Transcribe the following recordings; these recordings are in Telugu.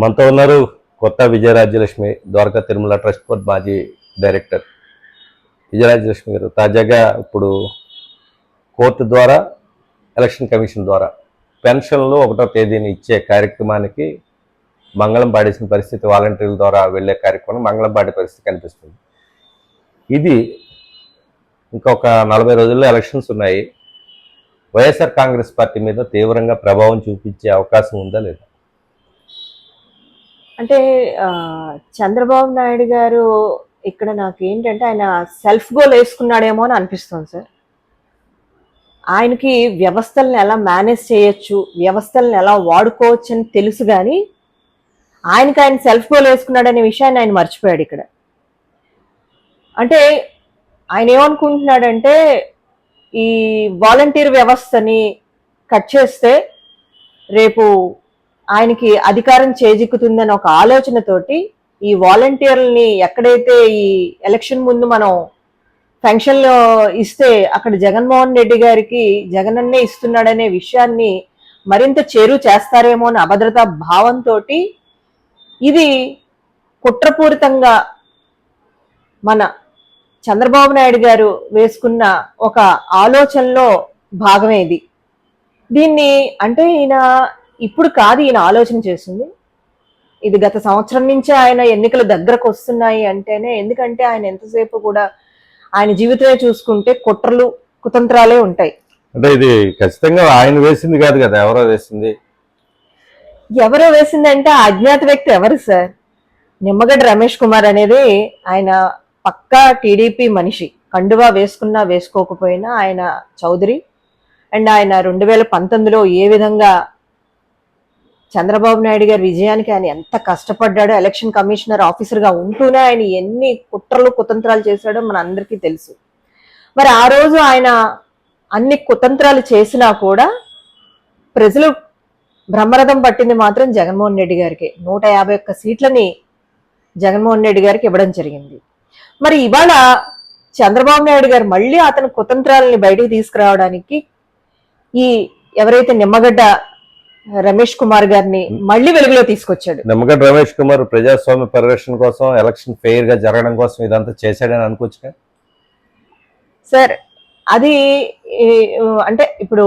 మనతో ఉన్నారు కొత్త విజయరాజ్యలక్ష్మి ద్వారకా తిరుమల ట్రస్ట్ బోర్డ్ మాజీ డైరెక్టర్. విజయరాజ్యలక్ష్మి గారు తాజాగా ఇప్పుడు కోర్టు ద్వారా ఎలక్షన్ కమిషన్ ద్వారా పెన్షన్లు ఒకటో తేదీని ఇచ్చే కార్యక్రమానికి మంగళం పాడేసిన పరిస్థితి వాలంటీర్ల ద్వారా వెళ్ళే కార్యక్రమం మంగళం పాడే పరిస్థితి కనిపిస్తుంది. ఇది ఇంకొక నలభై రోజుల్లో ఎలక్షన్స్ ఉన్నాయి. వైఎస్ఆర్ కాంగ్రెస్ పార్టీ మీద తీవ్రంగా ప్రభావం చూపించే అవకాశం ఉందా లేదా? అంటే చంద్రబాబు నాయుడు గారు ఇక్కడ నాకు ఏంటంటే ఆయన సెల్ఫ్ గోల్ వేసుకున్నాడేమో అని అనిపిస్తుంది సార్. ఆయనకి వ్యవస్థలను ఎలా మేనేజ్ చేయొచ్చు వ్యవస్థలను ఎలా వాడుకోవచ్చు అని తెలుసు కానీ ఆయనకి ఆయన సెల్ఫ్ గోల్ వేసుకున్నాడనే విషయాన్ని ఆయన మర్చిపోయాడు ఇక్కడ. అంటే ఆయన ఏమనుకుంటున్నాడంటే ఈ వాలంటీర్ వ్యవస్థని కట్ చేస్తే రేపు ఆయనకి అధికారం చేజిక్కుతుందని ఒక ఆలోచనతోటి ఈ వాలంటీర్లని ఎక్కడైతే ఈ ఎలక్షన్ ముందు మనం ఫంక్షన్లో ఇస్తే అక్కడ జగన్మోహన్ రెడ్డి గారికి జగనన్నే ఇస్తున్నాడనే విషయాన్ని మరింత చేరు చేస్తారేమో అని అభద్రతా భావంతో ఇది కుట్రపూరితంగా మన చంద్రబాబు నాయుడు గారు వేసుకున్న ఒక ఆలోచనలో భాగమే ఇది. దీన్ని అంటే ఈయన ఇప్పుడు కాదు ఈయన ఆలోచన చేసింది ఇది గత సంవత్సరం నుంచి ఆయన ఎన్నికలు దగ్గరకు వస్తున్నాయి అంటేనే ఎందుకంటే ఆయన ఎంతసేపు కూడా ఆయన జీవితమే చూసుకుంటే కుట్రలు కుతంత్రాలే ఉంటాయి. అంటే ఇది ఖచ్చితంగా ఆయన వేసింది కాదు కదా ఎవరో వేసింది? ఎవరో వేసిందంటే ఆ అజ్ఞాత వ్యక్తి ఎవరు సార్? నిమ్మగడ్డ రమేష్ కుమార్ అనేది ఆయన పక్కా టీడీపీ మనిషి. కండువా వేసుకున్నా వేసుకోకపోయినా ఆయన చౌదరి. అండ్ ఆయన రెండు వేల పంతొమ్మిదిలో ఏ విధంగా చంద్రబాబు నాయుడు గారి విజయానికి ఆయన ఎంత కష్టపడ్డాడో ఎలక్షన్ కమిషనర్ ఆఫీసర్గా ఉంటూనే ఆయన ఎన్ని కుట్రలు కుతంత్రాలు చేశాడో మన అందరికీ తెలుసు. మరి ఆ రోజు ఆయన అన్ని కుతంత్రాలు చేసినా కూడా ప్రజలు బ్రహ్మరథం పట్టింది మాత్రం జగన్మోహన్ రెడ్డి గారికి. నూట యాభై ఒక్క సీట్లని జగన్మోహన్ రెడ్డి గారికి ఇవ్వడం జరిగింది. మరి ఇవాళ చంద్రబాబు నాయుడు గారు మళ్ళీ అతని కుతంత్రాలని బయటికి తీసుకురావడానికి ఈ ఎవరైతే నిమ్మగడ్డ రమేష్ కుమార్ గారిని మళ్ళీ వెలుగులో తీసుకొచ్చాడు. నిమ్మగడ్డ రమేష్ కుమార్ ప్రజాస్వామ్య పరిరక్షణ కోసం ఎలక్షన్ ఫెయిర్గా జరగడం కోసం ఇదంతా చేశాడని అనుకోవచ్చు సార్ అది అంటే ఇప్పుడు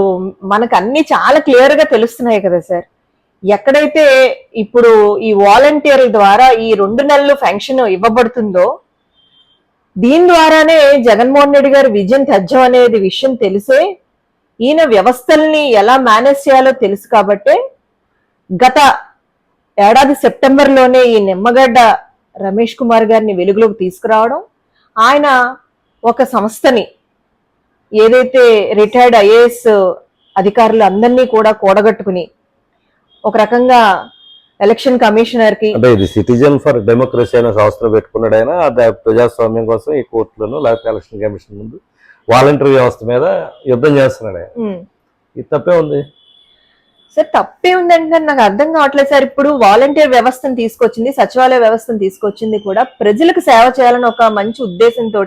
మనకు అన్ని చాలా క్లియర్గా తెలుస్తున్నాయి కదా సార్. ఎక్కడైతే ఇప్పుడు ఈ వాలంటీర్ల ద్వారా ఈ రెండు నెలలు ఫంక్షన్ ఇవ్వబడుతుందో దీని ద్వారానే జగన్మోహన్ రెడ్డి గారు విజయం తథ్యం అనేది విషయం తెలిసే ఈయన వ్యవస్థల్ని ఎలా మేనేజ్ చేయాలో తెలుసు కాబట్టే గత ఏడాది సెప్టెంబర్లోనే ఈ నిమ్మగడ్డ రమేష్ కుమార్ గారిని వెలుగులోకి తీసుకురావడం ఆయన ఒక సంస్థని ఏదైతే రిటైర్డ్ ఐఏఎస్ అధికారులు అందరినీ కూడా కూడగట్టుకుని ఒక రకంగా ఎలక్షన్ కమిషనర్కి అంటే ఇది సిటిజన్ ఫర్ డెమోక్రసీ అనే సంస్థను పెట్టుకున్నాడు ఆయన. ప్రజాస్వామ్యం కోసం ఈ కోర్టులను లేకపోతే ఎలక్షన్ కమిషన్ ముందు వాలంటరీ వ్యవస్థ మీద యుద్ధం చేస్తున్నాడు. ఇది తప్పే ఉంది. సార్ తప్పే ఉందంటే నాకు అర్థం కావట్లేదు సార్. ఇప్పుడు వాలంటీర్ వ్యవస్థను తీసుకొచ్చింది సచివాలయ వ్యవస్థను తీసుకొచ్చింది కూడా ప్రజలకు సేవ చేయాలని ఒక మంచి ఉద్దేశంతో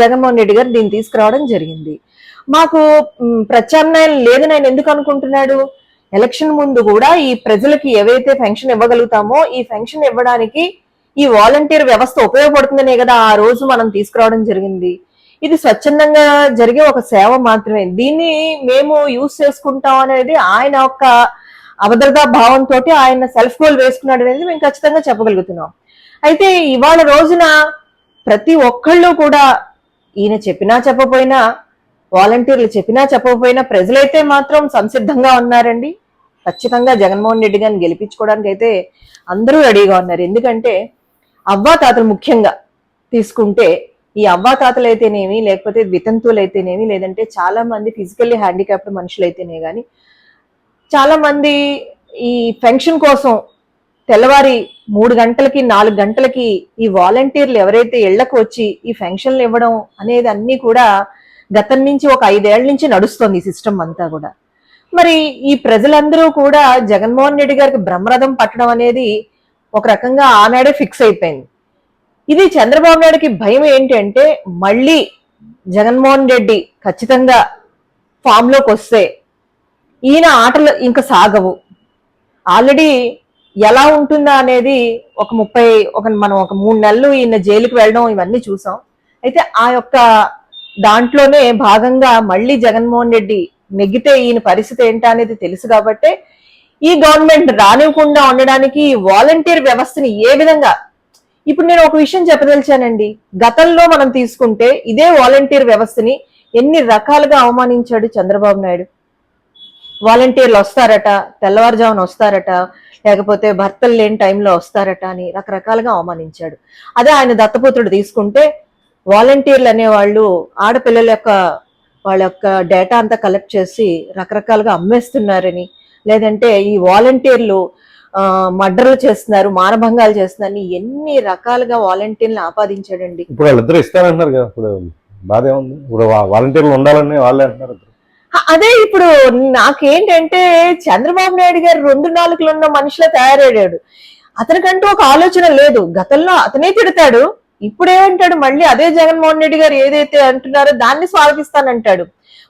జగన్మోహన్ రెడ్డి గారు దీన్ని తీసుకురావడం జరిగింది. మాకు ప్రత్యామ్నాయం లేదని ఆయన ఎందుకు అనుకుంటున్నాడు? ఎలక్షన్ ముందు కూడా ఈ ప్రజలకి ఏవైతే పెన్షన్ ఇవ్వగలుగుతామో ఈ పెన్షన్ ఇవ్వడానికి ఈ వాలంటీర్ వ్యవస్థ ఉపయోగపడుతుందనే కదా ఆ రోజు మనం తీసుకురావడం జరిగింది. ఇది స్వచ్ఛందంగా జరిగే ఒక సేవ మాత్రమే. దీన్ని మేము యూజ్ చేసుకుంటాం అనేది ఆయన యొక్క అభద్రతా భావంతో ఆయన సెల్ఫ్ గోల్ వేసుకున్నాడు అనేది మేము ఖచ్చితంగా చెప్పగలుగుతున్నాం. అయితే ఇవాళ రోజున ప్రతి ఒక్కళ్ళు కూడా ఈయన చెప్పినా చెప్పపోయినా వాలంటీర్లు చెప్పినా చెప్పకపోయినా ప్రజలైతే మాత్రం సంసిద్ధంగా ఉన్నారండి. ఖచ్చితంగా జగన్మోహన్ రెడ్డి గారిని గెలిపించుకోవడానికి అయితే అందరూ రెడీగా ఉన్నారు. ఎందుకంటే అవ్వా తాతలు ముఖ్యంగా తీసుకుంటే ఈ అవ్వాతాతలు అయితేనేమి లేకపోతే వితంతువులు అయితేనేమి లేదంటే చాలా మంది ఫిజికల్లీ హ్యాండిక్యాప్డ్ మనుషులు అయితేనే కానీ చాలా మంది ఈ పెన్షన్ కోసం తెల్లవారి మూడు గంటలకి నాలుగు గంటలకి ఈ వాలంటీర్లు ఎవరైతే ఇళ్ళకు వచ్చి ఈ పెన్షన్లు ఇవ్వడం అనేది అన్ని కూడా గతం నుంచి ఒక ఐదేళ్ళ నుంచి నడుస్తుంది ఈ సిస్టమ్ అంతా కూడా. మరి ఈ ప్రజలందరూ కూడా జగన్మోహన్ రెడ్డి గారికి బ్రహ్మరథం పట్టడం అనేది ఒక రకంగా ఆనాడే ఫిక్స్ అయిపోయింది. ఇది చంద్రబాబు నాయుడుకి భయం ఏంటంటే మళ్ళీ జగన్మోహన్ రెడ్డి ఖచ్చితంగా ఫామ్లోకి వస్తే ఈయన ఆటలు ఇంకా సాగవు. ఆల్రెడీ ఎలా ఉంటుందా అనేది ఒక ముప్పై ఒక మనం ఒక మూడు నెలలు ఈయన జైలుకి వెళ్ళడం ఇవన్నీ చూసాం. అయితే ఆ యొక్క దాంట్లోనే భాగంగా మళ్ళీ జగన్మోహన్ రెడ్డి నెగ్గితే ఈయన పరిస్థితి ఏంటా అనేది తెలుసు కాబట్టి ఈ గవర్నమెంట్ రానివ్వకుండా ఉండడానికి వాలంటీర్ వ్యవస్థని ఏ విధంగా ఇప్పుడు నేను ఒక విషయం చెప్పదలిచానండి. గతంలో మనం తీసుకుంటే ఇదే వాలంటీర్ వ్యవస్థని ఎన్ని రకాలుగా అవమానించాడు చంద్రబాబు నాయుడు. వాలంటీర్లు వస్తారట తెల్లవారుజామున వస్తారట లేకపోతే భర్తలు లేని టైంలో వస్తారట అని రకరకాలుగా అవమానించాడు. అదే ఆయన దత్తపుత్రుడు తీసుకుంటే వాలంటీర్లు అనేవాళ్ళు ఆడపిల్లల యొక్క వాళ్ళ యొక్క డేటా అంతా కలెక్ట్ చేసి రకరకాలుగా అమ్మేస్తున్నారని. లేదంటే ఈ వాలంటీర్లు మర్డర్లు చేస్తున్నారు మానభంగాలు చేస్తున్నారని ఎన్ని రకాలుగా వాలంటీర్లు ఆపాదించాడండి. ఇప్పుడు వాళ్ళిద్దరు ఇస్తారంటున్నారు కదా ఇప్పుడు బాధ ఏముంది? ఇప్పుడు వాలంటీర్లు ఉండాలని వాళ్ళే అంటున్నారు అదే ఇప్పుడు నాకేంటంటే చంద్రబాబు నాయుడు గారు రెండు నాలుగులు ఉన్న మనిషిలా తయారయ్యాడు. అతనికంటూ ఒక ఆలోచన లేదు. గతంలో అతనే తిడతాడు ఇప్పుడు ఏమంటాడు మళ్ళీ అదే జగన్మోహన్ రెడ్డి గారు ఏదైతే అంటున్నారో దాన్ని స్వాగతిస్తానంటాడు.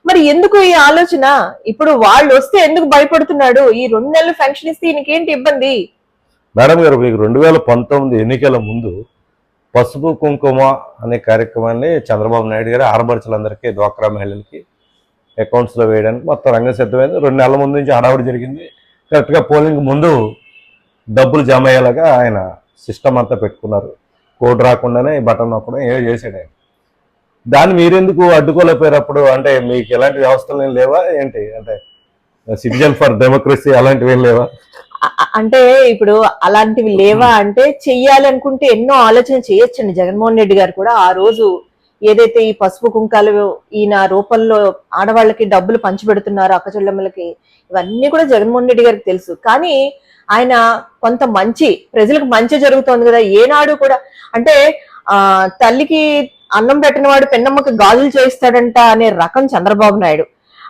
మరి ఎందుకు ఈ ఆలోచన? ఇప్పుడు వాళ్ళు వస్తే ఎందుకు భయపడుతున్నాడు? ఈ రెండు నెలలు ఫంక్షన్ ఇస్తే ఈయనకేంటి ఇబ్బంది? మేడం గారు మీకు రెండు వేల పంతొమ్మిది ఎన్నికల ముందు పసుపు కుంకుమ అనే కార్యక్రమాన్ని చంద్రబాబు నాయుడు గారు ఆడపడుచులందరికీ డ్వాక్రా మహిళలకి అకౌంట్స్లో వేయడానికి మొత్తం రంగం సిద్ధమైంది. రెండు నెలల ముందు నుంచి హడావుడి జరిగింది. కరెక్ట్గా పోలింగ్ ముందు డబ్బులు జమ అయ్యేలాగా ఆయన సిస్టమ్ అంతా పెట్టుకున్నారు. కోడ్ రాకుండానే బటన్ నొక్కడం ఏదో చేసాడు ఆయన. దాన్ని మీరెందుకు అడ్డుకోలేకపోయారు అప్పుడు అంటే మీకు ఎలాంటి వ్యవస్థలు ఏం లేవా? ఏంటి? అంటే సిటిజన్ ఫర్ డెమోక్రసీ అలాంటివి ఏం లేవా అంటే ఇప్పుడు అలాంటివి లేవా అంటే చెయ్యాలి అనుకుంటే ఎన్నో ఆలోచన చేయొచ్చండి. జగన్మోహన్ రెడ్డి గారు కూడా ఆ రోజు ఏదైతే ఈ పసుపు కుంకాలు ఈయన రూపంలో ఆడవాళ్ళకి డబ్బులు పంచిపెడుతున్నారు అక్కచెల్లెమ్మలకి ఇవన్నీ కూడా జగన్మోహన్ రెడ్డి గారికి తెలుసు. కానీ ఆయన కొంత మంచి ప్రజలకు మంచి జరుగుతోంది కదా. ఏనాడు కూడా అంటే ఆ తల్లికి అన్నం పెట్టిన వాడు పెన్నమ్మకి గాజులు చేయిస్తాడంట అనే రకం చంద్రబాబు నాయుడు.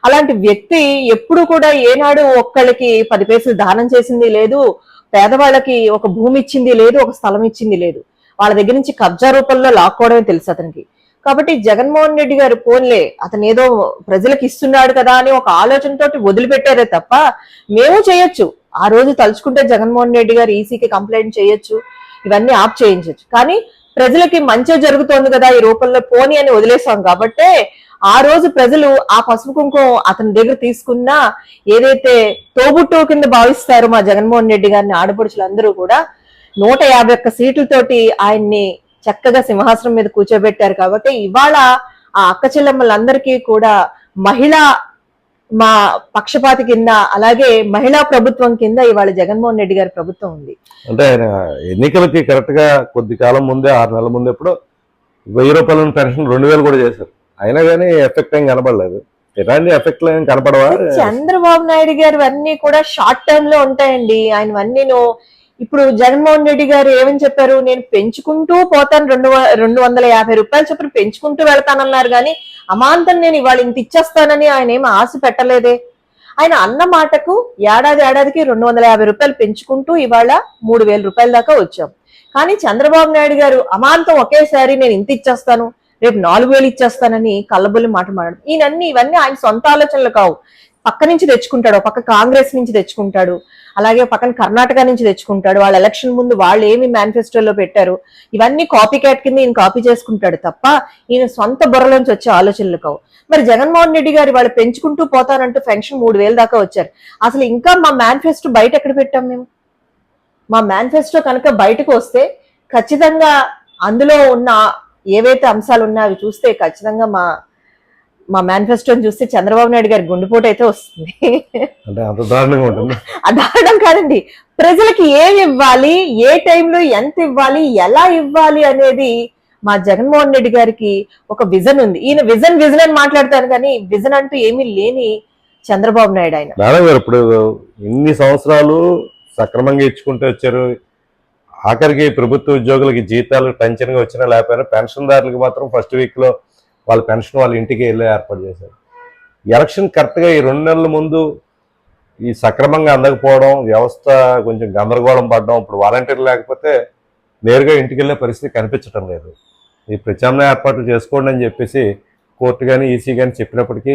అలాంటి వ్యక్తి ఎప్పుడు కూడా ఏనాడు ఒక్కళ్ళకి పది పైసలు దానం చేసింది లేదు పేదవాళ్ళకి ఒక భూమి ఇచ్చింది లేదు ఒక స్థలం ఇచ్చింది లేదు. వాళ్ళ దగ్గర నుంచి కబ్జా రూపంలో లాక్కోవడమే తెలుసు అతనికి. కాబట్టి జగన్మోహన్ రెడ్డి గారు పోన్లే అతను ఏదో ప్రజలకు ఇస్తున్నాడు కదా అని ఒక ఆలోచనతోటి వదిలిపెట్టారే తప్ప మేము చేయొచ్చు. ఆ రోజు తలుచుకుంటే జగన్మోహన్ రెడ్డి గారు ఈసీకి కంప్లైంట్ చేయొచ్చు ఇవన్నీ ఆప్ చేయించవచ్చు కానీ ప్రజలకి మంచి జరుగుతోంది కదా ఈ రూపంలో పోని అని వదిలేసాం కాబట్టే ఆ రోజు ప్రజలు ఆ పసుపు కుంకుమ అతని దగ్గర తీసుకున్నా ఏదైతే తోబుట్టు కింద భావిస్తారు మా జగన్మోహన్ రెడ్డి గారిని ఆడపడుచులందరూ కూడా నూట యాభై ఒక్క సీట్లతోటి ఆయన్ని చక్కగా సింహాసనం మీద కూర్చోబెట్టారు కాబట్టి ఇవాళ ఆ అక్క చెల్లెమ్మలందరికీ కూడా మహిళా మా పక్షపాతి కింద అలాగే మహిళా ప్రభుత్వం కింద ఇవాళ జగన్మోహన్ రెడ్డి గారి ప్రభుత్వం ఉంది. అంటే ఆయన ఎన్నికలకి కరెక్ట్గా కొద్ది కాలం ముందే ఆరు నెలల ముందు ఎప్పుడో వెయ్యి రూపాయల పెన్షన్ రెండు వేలు కూడా చేశారు. అయినా కానీ ఎఫెక్ట్ ఏం కనపడలేదు ఎలాంటి ఎఫెక్ట్ ఏం కనపడవా చంద్రబాబు నాయుడు గారు అన్ని కూడా షార్ట్ టర్మ్లో ఉంటాయండి. ఆయన అన్ని ఇప్పుడు జగన్మోహన్ రెడ్డి గారు ఏమని చెప్పారు? నేను పెంచుకుంటూ పోతాను రెండు రెండు వందల యాభై రూపాయలు చొప్పున పెంచుకుంటూ వెళ్తానన్నారు కానీ అమాంతం నేను ఇవాళ ఇంత ఇచ్చేస్తానని ఆయన ఏమి ఆశ పెట్టలేదే. ఆయన అన్న మాటకు ఏడాది ఏడాదికి రెండు వందల యాభై రూపాయలు పెంచుకుంటూ ఇవాళ మూడు వేల రూపాయల దాకా వచ్చాం. కానీ చంద్రబాబు నాయుడు గారు అమాంతం ఒకేసారి నేను ఇంత ఇచ్చేస్తాను రేపు నాలుగు వేలు ఇచ్చేస్తానని కళ్ళబొల్లి మాట మాట్లాడు ఈయనన్ని ఇవన్నీ ఆయన సొంత ఆలోచనలు కావు. పక్క నుంచి తెచ్చుకుంటాడు ఒక పక్క కాంగ్రెస్ నుంచి తెచ్చుకుంటాడు అలాగే పక్కన కర్ణాటక నుంచి తెచ్చుకుంటాడు వాళ్ళ ఎలక్షన్ ముందు వాళ్ళు ఏమి మేనిఫెస్టోలో పెట్టారు ఇవన్నీ కాపీ క్యాట్ కింద ఈయన కాపీ చేసుకుంటాడు తప్ప ఈయన సొంత బుర్రలోంచి వచ్చే ఆలోచనలు కావు. మరి జగన్మోహన్ రెడ్డి గారు వాళ్ళు పెంచుకుంటూ పోతారంటూ పెన్షన్ మూడు వేలు దాకా వచ్చారు. అసలు ఇంకా మా మేనిఫెస్టో బయట ఎక్కడ పెట్టాం మేము? మా మేనిఫెస్టో కనుక బయటకు వస్తే ఖచ్చితంగా అందులో ఉన్న ఏవైతే అంశాలు ఉన్నాయో అవి చూస్తే ఖచ్చితంగా మా మా మేనిఫెస్టోని చూస్తే చంద్రబాబు నాయుడు గారి గుండెపోటు అయితే వస్తుంది. అంటే అంత దారుణంగా ఉంటుంది. అదారణం కాదండి. ప్రజలకి ఏమి ఇవ్వాలి? ఏ టైంలో ఎంత ఇవ్వాలి? ఎలా ఇవ్వాలి అనేది మా జగన్మోహన్ రెడ్డి గారికి ఒక విజన్ ఉంది. ఈయన విజన్ విజన్ అని మాట్లాడతారు కానీ విజన్ అంటూ ఏమీ లేని చంద్రబాబు నాయుడు ఆయన. మేడం గారు ఇప్పుడు ఇన్ని సంవత్సరాలు సక్రమంగా ఇచ్చుకుంటూ వచ్చారు. ఆఖరికి ప్రభుత్వ ఉద్యోగులకి జీతాలు టెన్షన్గా వచ్చినా లేకపోయినా పెన్షన్దారులకు మాత్రం ఫస్ట్ వీక్లో వాళ్ళ పెన్షన్ వాళ్ళ ఇంటికి వెళ్ళి ఏర్పాటు చేశారు. ఎలక్షన్ కరెక్ట్గా ఈ రెండు నెలల ముందు ఈ సక్రమంగా అందకపోవడం వ్యవస్థ కొంచెం గందరగోళం పడడం ఇప్పుడు వాలంటీర్ లేకపోతే నేరుగా ఇంటికి వెళ్ళే పరిస్థితి కనిపించడం లేదు. ఈ ప్రత్యామ్నాయ ఏర్పాట్లు చేసుకోండి అని చెప్పేసి కోర్టు కానీ ఈసీ కానీ చెప్పినప్పటికీ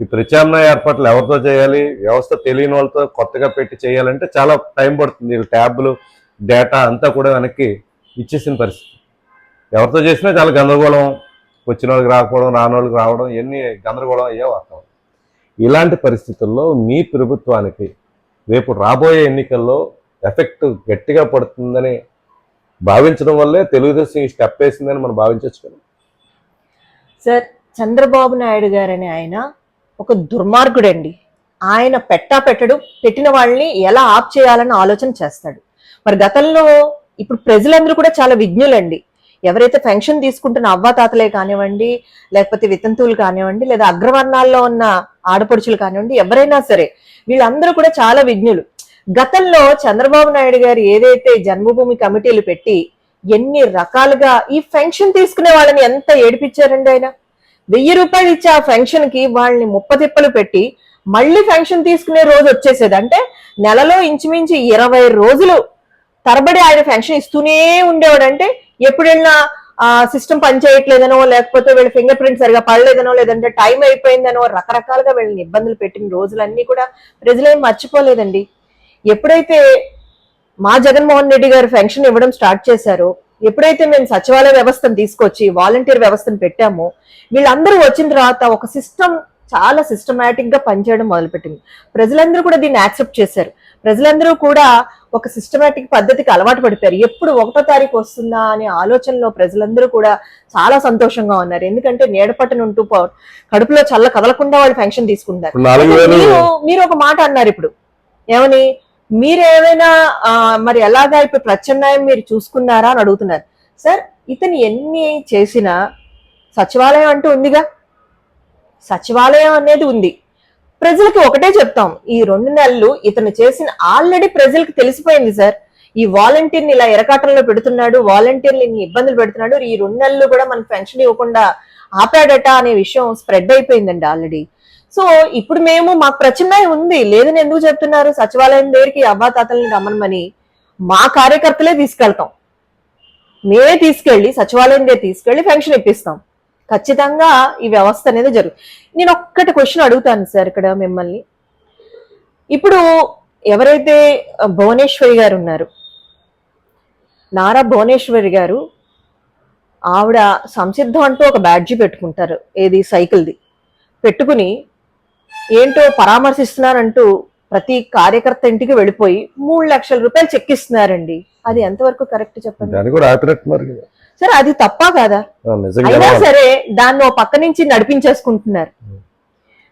ఈ ప్రత్యామ్నాయ ఏర్పాట్లు ఎవరితో చేయాలి వ్యవస్థ తెలియని వాళ్ళతో కొత్తగా పెట్టి చేయాలంటే చాలా టైం పడుతుంది. ట్యాబ్లు డేటా అంతా కూడా వెనక్కి ఇచ్చేసిన పరిస్థితి. ఎవరితో చేసినా చాలా గందరగోళం వచ్చిన వాళ్ళకి రాకపోవడం రాని వాళ్ళకి రావడం ఎన్ని గందరగోళం అయ్యే వాస్తవం. ఇలాంటి పరిస్థితుల్లో మీ ప్రభుత్వానికి రేపు రాబోయే ఎన్నికల్లో ఎఫెక్ట్ గట్టిగా పడుతుందని భావించడం వల్లే తెలుగుదేశం ఈ స్టెప్ వేసిందని మనం భావించవచ్చు కదా? సార్ చంద్రబాబు నాయుడు గారని ఆయన ఒక దుర్మార్గుడండి. ఆయన పెట్టా పెట్టడు పెట్టిన వాళ్ళని ఎలా ఆప్ చేయాలని ఆలోచన చేస్తాడు. మరి గతంలో ఇప్పుడు ప్రజలందరూ కూడా చాలా విజ్ఞులండి. ఎవరైతే పెన్షన్ తీసుకుంటున్న అవ్వాతాతలే కానివ్వండి లేకపోతే వితంతువులు కానివ్వండి లేదా అగ్రవర్ణాల్లో ఉన్న ఆడపడుచులు కానివ్వండి ఎవరైనా సరే వీళ్ళందరూ కూడా చాలా విజ్ఞులు. గతంలో చంద్రబాబు నాయుడు గారు ఏదైతే జన్మభూమి కమిటీలు పెట్టి ఎన్ని రకాలుగా ఈ పెన్షన్ తీసుకునే వాళ్ళని ఎంత ఏడిపించారండి ఆయన? వెయ్యి రూపాయలు ఇచ్చే ఆ పెన్షన్కి వాళ్ళని ముప్పతిప్పలు పెట్టి మళ్ళీ పెన్షన్ తీసుకునే రోజు వచ్చేసేది. అంటే నెలలో ఇంచుమించు ఇరవై రోజులు తరబడి ఆయన పెన్షన్ ఇస్తూనే ఉండేవాడు. ఎప్పుడైనా ఆ సిస్టమ్ పనిచేయట్లేదనో లేకపోతే వీళ్ళ ఫింగర్ ప్రింట్ సరిగా పడలేదనో లేదంటే టైం అయిపోయిందనో రకరకాలుగా వీళ్ళని ఇబ్బందులు పెట్టిన రోజులన్నీ కూడా ప్రజలేం మర్చిపోలేదండి. ఎప్పుడైతే మా జగన్మోహన్ రెడ్డి గారు పెన్షన్ ఇవ్వడం స్టార్ట్ చేశారో ఎప్పుడైతే మేము సచివాలయ వ్యవస్థను తీసుకొచ్చి వాలంటీర్ వ్యవస్థను పెట్టామో వీళ్ళందరూ వచ్చిన తర్వాత ఒక సిస్టమ్ చాలా సిస్టమేటిక్గా పనిచేయడం మొదలుపెట్టింది. ప్రజలందరూ కూడా దీన్ని యాక్సెప్ట్ చేశారు. ప్రజలందరూ కూడా ఒక సిస్టమేటిక్ పద్ధతికి అలవాటు పడిపోయారు. ఎప్పుడు ఒకటో తారీఖు వస్తుందా అనే ఆలోచనలో ప్రజలందరూ కూడా చాలా సంతోషంగా ఉన్నారు. ఎందుకంటే నీడపట్టున ఉంటూ పో- కడుపులో చల్ల కదలకుండా వాళ్ళు పెన్షన్ తీసుకుంటారు. మీరు మీరు ఒక మాట అన్నారు ఇప్పుడు. ఏమని? మీరు ఏమైనా ఆ, మరి ఎలాగా ఇప్పుడు ప్రత్యామ్నాయం మీరు చూసుకున్నారా అని అడుగుతున్నారు. సార్ ఇతను ఎన్ని చేసినా సచివాలయం అంటూ ఉందిగా. సచివాలయం అనేది ఉంది. ప్రజలకి ఒకటే చెప్తాం ఈ రెండు నెలలు ఇతను చేసిన ఆల్రెడీ ప్రజలకు తెలిసిపోయింది సార్. ఈ వాలంటీర్ని ఇలా ఎరకాటంలో పెడుతున్నాడు వాలంటీర్ని ఇన్ని ఇబ్బందులు పెడుతున్నాడు ఈ రెండు నెలలు కూడా మనకు పెన్షన్ ఇవ్వకుండా ఆపాడట అనే విషయం స్ప్రెడ్ అయిపోయిందండి ఆల్రెడీ. సో ఇప్పుడు మేము మాకు ప్రత్యామ్నాయం ఉంది. లేదని ఎందుకు చెప్తున్నారు? సచివాలయం దగ్గరికి అవ్వాతాతల్ని రమ్మనమని మా కార్యకర్తలే తీసుకెళ్తాం. మేమే తీసుకెళ్ళి సచివాలయం దగ్గర తీసుకెళ్ళి పెన్షన్ ఇప్పిస్తాం. ఖచ్చితంగా ఈ వ్యవస్థ అనేది జరుగుతుంది నేను ఒక్కటి క్వశ్చన్ అడుగుతాను సార్ ఇక్కడ మిమ్మల్ని. ఇప్పుడు ఎవరైతే భువనేశ్వరి గారు ఉన్నారు నారా భువనేశ్వరి గారు ఆవిడ సంసిద్ధం అంటూ ఒక బ్యాడ్జి పెట్టుకుంటారు ఏది సైకిల్ది. పెట్టుకుని ఏంటో పరామర్శిస్తున్నారంటూ ప్రతి కార్యకర్త ఇంటికి వెళ్ళిపోయి మూడు లక్షల రూపాయలు చెక్ ఇస్తున్నారండి. అది ఎంతవరకు కరెక్ట్ చెప్పండి? సరే అది తప్ప కదా? అయినా సరే దాన్ని ఓ పక్క నుంచి నడిపించేసుకుంటున్నారు.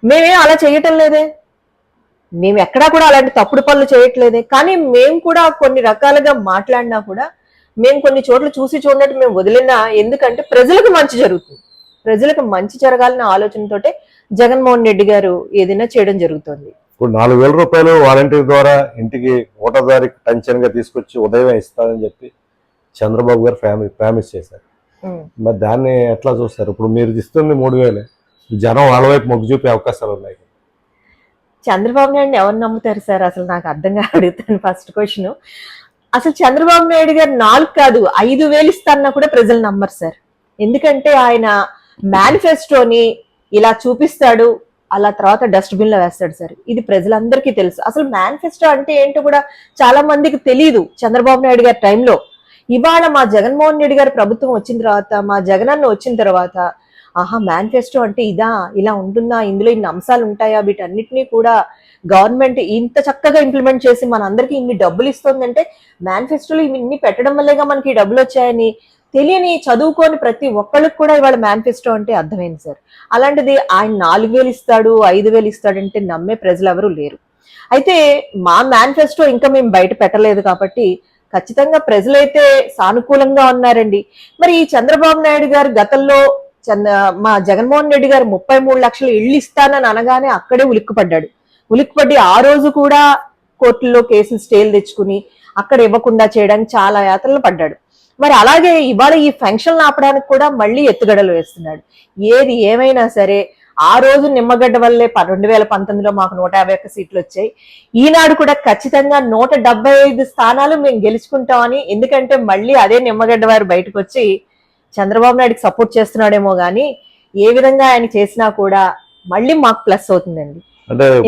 మేమేం అలా చేయటం లేదే? మేము ఎక్కడా కూడా అలాంటి తప్పుడు పనులు చేయట్లేదే. కానీ మేము కూడా కొన్ని రకాలుగా మాట్లాడినా కూడా మేము కొన్ని చోట్ల చూసి చూడనట్టు మేము వదిలినా ఎందుకంటే ప్రజలకు మంచి జరుగుతుంది. ప్రజలకు మంచి జరగాలన్న ఆలోచనతోటే జగన్మోహన్ రెడ్డి గారు ఏదైనా చేయడం జరుగుతుంది. ఇప్పుడు నాలుగు వేల రూపాయలు వాలంటీర్ ద్వారా ఇంటికి ఓటర్దారి టెన్షన్గా తీసుకొచ్చి ఉదయం ఇస్తారని చెప్పి చంద్రబాబు గారు ఫ్యామిలీ ప్రామిస్ చేశారు. మరి దాన్ని ఎట్లా చూస్తారు? ఇప్పుడు మీరు ఇస్తుంది మూడు వేలే. జనం వాళ్ళ వైపు మొగ్గు చూపే అవకాశాలు ఉన్నాయి. చంద్రబాబు నాయుడు ఎవరు నమ్ముతారు సార్? అసలు నాకు అర్థం అడుగుతాను ఫస్ట్ క్వశ్చన్ అసలు చంద్రబాబు నాయుడు గారు నాలుగు కాదు ఐదు వేలు ఇస్తారన్నా కూడా ప్రజలు నమ్మరు సార్. ఎందుకంటే ఆయన మేనిఫెస్టోని ఇలా చూపిస్తాడు అలా తర్వాత డస్ట్బిన్లో వేస్తాడు సార్. ఇది ప్రజలందరికీ తెలుసు. అసలు మేనిఫెస్టో అంటే ఏంటో కూడా చాలా మందికి తెలియదు చంద్రబాబు నాయుడు గారి టైంలో. ఇవాళ మా జగన్మోహన్ రెడ్డి గారు ప్రభుత్వం వచ్చిన తర్వాత మా జగనన్న వచ్చిన తర్వాత ఆహా మేనిఫెస్టో అంటే ఇదా? ఇలా ఉంటుందా? ఇందులో ఇన్ని అంశాలు ఉంటాయా? వీటన్నిటినీ కూడా గవర్నమెంట్ ఇంత చక్కగా ఇంప్లిమెంట్ చేసి మనందరికీ ఇన్ని డబ్బులు ఇస్తుందంటే మేనిఫెస్టోలో ఇన్ని పెట్టడం వల్లేగా మనకి ఈ డబ్బులు వచ్చాయని తెలియని చదువుకోని ప్రతి ఒక్కళ్ళకి కూడా ఇవాళ మేనిఫెస్టో అంటే అర్థమైంది సార్. అలాంటిది ఆయన నాలుగు వేలు ఇస్తాడు ఐదు వేలు ఇస్తాడంటే నమ్మే ప్రజలు ఎవరు లేరు. అయితే మా మేనిఫెస్టో ఇంకా మేము బయట పెట్టలేదు కాబట్టి ఖచ్చితంగా ప్రజలైతే సానుకూలంగా ఉన్నారండి. మరి ఈ చంద్రబాబు నాయుడు గారు గతంలో చంద్ర మా జగన్మోహన్ రెడ్డి గారు ముప్పై మూడు లక్షలు ఇళ్ళు ఇస్తానని అనగానే అక్కడే ఉలిక్కుపడ్డాడు. ఉలిక్కుపడ్డి ఆ రోజు కూడా కోర్టుల్లో కేసులు స్టేలు తెచ్చుకుని అక్కడ ఇవ్వకుండా చేయడానికి చాలా యాత్రలు పడ్డాడు. మరి అలాగే ఇవాళ ఈ ఫంక్షన్లు ఆపడానికి కూడా మళ్ళీ ఎత్తుగడలు వేస్తున్నాడు. ఏది ఏమైనా సరే ఆ రోజు నిమ్మగడ్డ వల్లే రెండు వేల పంతొమ్మిదిలో మాకు నూట యాభై ఒక్క సీట్లు వచ్చాయి. ఈనాడు కూడా ఖచ్చితంగా నూట డెబ్బై ఐదు స్థానాలు మేము గెలుచుకుంటామని ఎందుకంటే మళ్ళీ అదే నిమ్మగడ్డ వారు బయటకు వచ్చి చంద్రబాబు నాయుడుకి సపోర్ట్ చేస్తున్నాడేమో గానీ ఏ విధంగా ఆయన చేసినా కూడా మళ్ళీ మాకు ప్లస్ అవుతుందండి.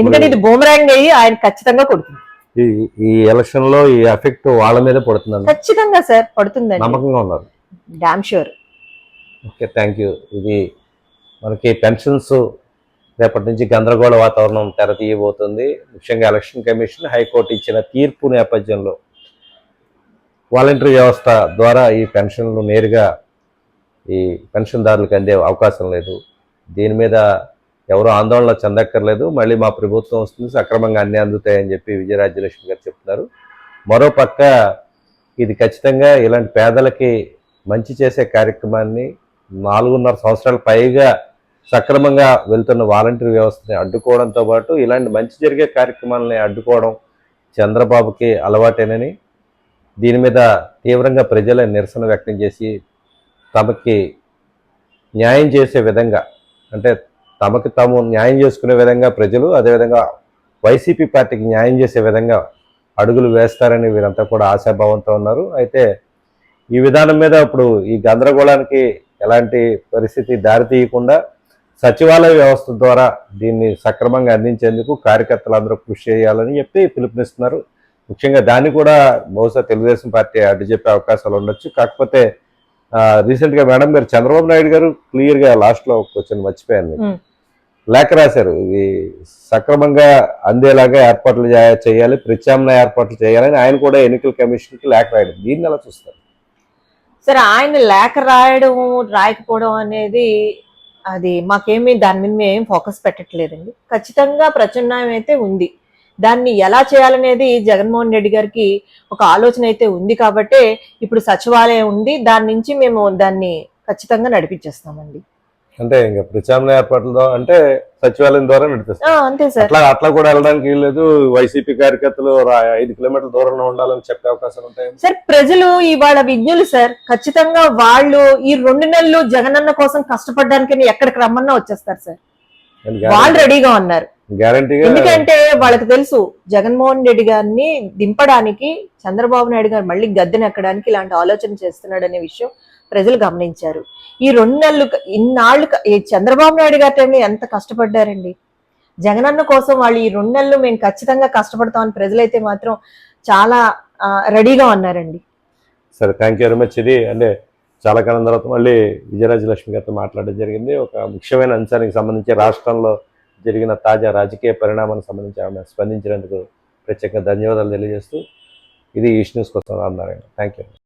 ఎందుకంటే ఇది బూమరాంగ్ అయ్యి ఆయన ఖచ్చితంగా కొడుతుంది. ఈ- ఎలక్షన్లో ఈ ఎఫెక్ట్ వాళ్ళ మీద పడుతుందండి. ఖచ్చితంగా సార్ పడుతుందండి. నమ్మకంగా ఉన్నారు. Damn sure okay thank you ఇది మనకి పెన్షన్స్ రేపటి నుంచి గందరగోళ వాతావరణం తెరతీయబోతుంది. ముఖ్యంగా ఎలక్షన్ కమిషన్ హైకోర్టు ఇచ్చిన తీర్పు నేపథ్యంలో వాలంటరీ వ్యవస్థ ద్వారా ఈ పెన్షన్లు నేరుగా ఈ పెన్షన్దారులకు అందే అవకాశం లేదు. దీని మీద ఎవరు ఆందోళన చెందక్కర్లేదు. మళ్ళీ మా ప్రభుత్వం వస్తుంది సక్రమంగా అన్నీ అందుతాయని చెప్పి విజయరాజ్యలక్ష్మి గారు చెప్తున్నారు. మరో పక్క ఇది ఖచ్చితంగా ఇలాంటి పేదలకి మంచి చేసే కార్యక్రమాన్ని నాలుగున్నర సంవత్సరాల పైగా సక్రమంగా వెళ్తున్న వాలంటీర్ వ్యవస్థని అడ్డుకోవడంతో పాటు ఇలాంటి మంచి జరిగే కార్యక్రమాలని అడ్డుకోవడం చంద్రబాబుకి అలవాటేనని దీని మీద తీవ్రంగా ప్రజల నిరసన వ్యక్తం చేసి తమకి న్యాయం చేసే విధంగా అంటే తమకి తాము న్యాయం చేసుకునే విధంగా ప్రజలు అదేవిధంగా వైసీపీ పార్టీకి న్యాయం చేసే విధంగా అడుగులు వేస్తారని వీరంతా కూడా ఆశాభావంతో ఉన్నారు. అయితే ఈ విధానం మీద ఇప్పుడు ఈ గందరగోళానికి ఎలాంటి పరిస్థితి దారి తీయకుండా సచివాలయ వ్యవస్థ ద్వారా దీన్ని సక్రమంగా అందించేందుకు కార్యకర్తలందరూ కృషి చేయాలని చెప్పి పిలుపునిస్తున్నారు. ముఖ్యంగా దాన్ని కూడా బహుశా తెలుగుదేశం పార్టీ అడ్డు చెప్పే అవకాశాలు ఉండొచ్చు. కాకపోతే ఆ, recent గా మేడం గారు చంద్రబాబు నాయుడు గారు క్లియర్గా లాస్ట్లో క్వశ్చన్ మర్చిపోయాను. లేఖ రాశారు. ఇది సక్రమంగా అందేలాగా ఏర్పాట్లు చేయాలి ప్రత్యామ్నాయ ఏర్పాట్లు చేయాలని ఆయన కూడా ఎన్నికల కమిషన్కి లేఖ రాయడం. దీన్ని ఎలా చూస్తారు? సరే ఆయన లేఖ రాయడం రాయకపోవడం అనేది అది మాకేమీ దాని మీద మేము ఫోకస్ పెట్టట్లేదండి. ఖచ్చితంగా ప్రత్యామ్నాయం అయితే ఉంది. దాన్ని ఎలా చేయాలనేది జగన్మోహన్ రెడ్డి గారికి ఒక ఆలోచన అయితే ఉంది కాబట్టే ఇప్పుడు సచివాలయం ఉంది. దాని నుంచి మేము దాన్ని ఖచ్చితంగా నడిపించేస్తామండి. అంటే ఇంకా ప్రత్యామ్నాయ ఏర్పాట్ల ద్వారా అంటే సచివాలయం ద్వారా నడిపిస్తారు. అంతే సార్. అట్లా అట్లా కూడా వెళ్ళడానికి లేదు. వైసీపీ కార్యకర్తలు ఐదు కిలోమీటర్ల దూరంలో ఉండాలని చెప్పే అవకాశాలు ఉంటాయి. సార్ ప్రజలు ఇవాళ విజ్ఞులు సార్. ఖచ్చితంగా వాళ్ళు ఈ రెండు నెలలు జగనన్న కోసం కష్టపడడానికి ఎక్కడికి రమ్మన్నా వచ్చేస్తారు సార్. వాళ్ళు రెడీగా ఉన్నారు. గ్యారంటీగా ఎందుకంటే వాళ్ళకి తెలుసు జగన్మోహన్ రెడ్డి గారిని దింపడానికి చంద్రబాబు నాయుడు గారు మళ్ళీ గద్దెనెక్కడానికి ఇలాంటి ఆలోచన చేస్తున్నాడు అనే విషయం. ప్రజలు గమనించారు. ఈ రెండు నెలలు ఇన్నాళ్ళు ఈ చంద్రబాబు నాయుడు గారి టైంలో ఎంత కష్టపడ్డారండి? జగనన్న కోసం వాళ్ళు ఈ రెండు నెలలు మేము ఖచ్చితంగా కష్టపడతామని ప్రజలైతే మాత్రం చాలా రెడీగా ఉన్నారండి. సరే థ్యాంక్ యూ వెరీ మచ్ ఇది అంటే చాలా కాలం తర్వాత మళ్ళీ విజయరాజలక్ష్మి గారితో మాట్లాడడం జరిగింది. ఒక ముఖ్యమైన అంశానికి సంబంధించి రాష్ట్రంలో జరిగిన తాజా రాజకీయ పరిణామానికి సంబంధించి ఆమె స్పందించినందుకు ప్రత్యేకంగా ధన్యవాదాలు తెలియజేస్తూ ఇది ఈస్ట్ న్యూస్ కోసం రామనారాయణ. Thank you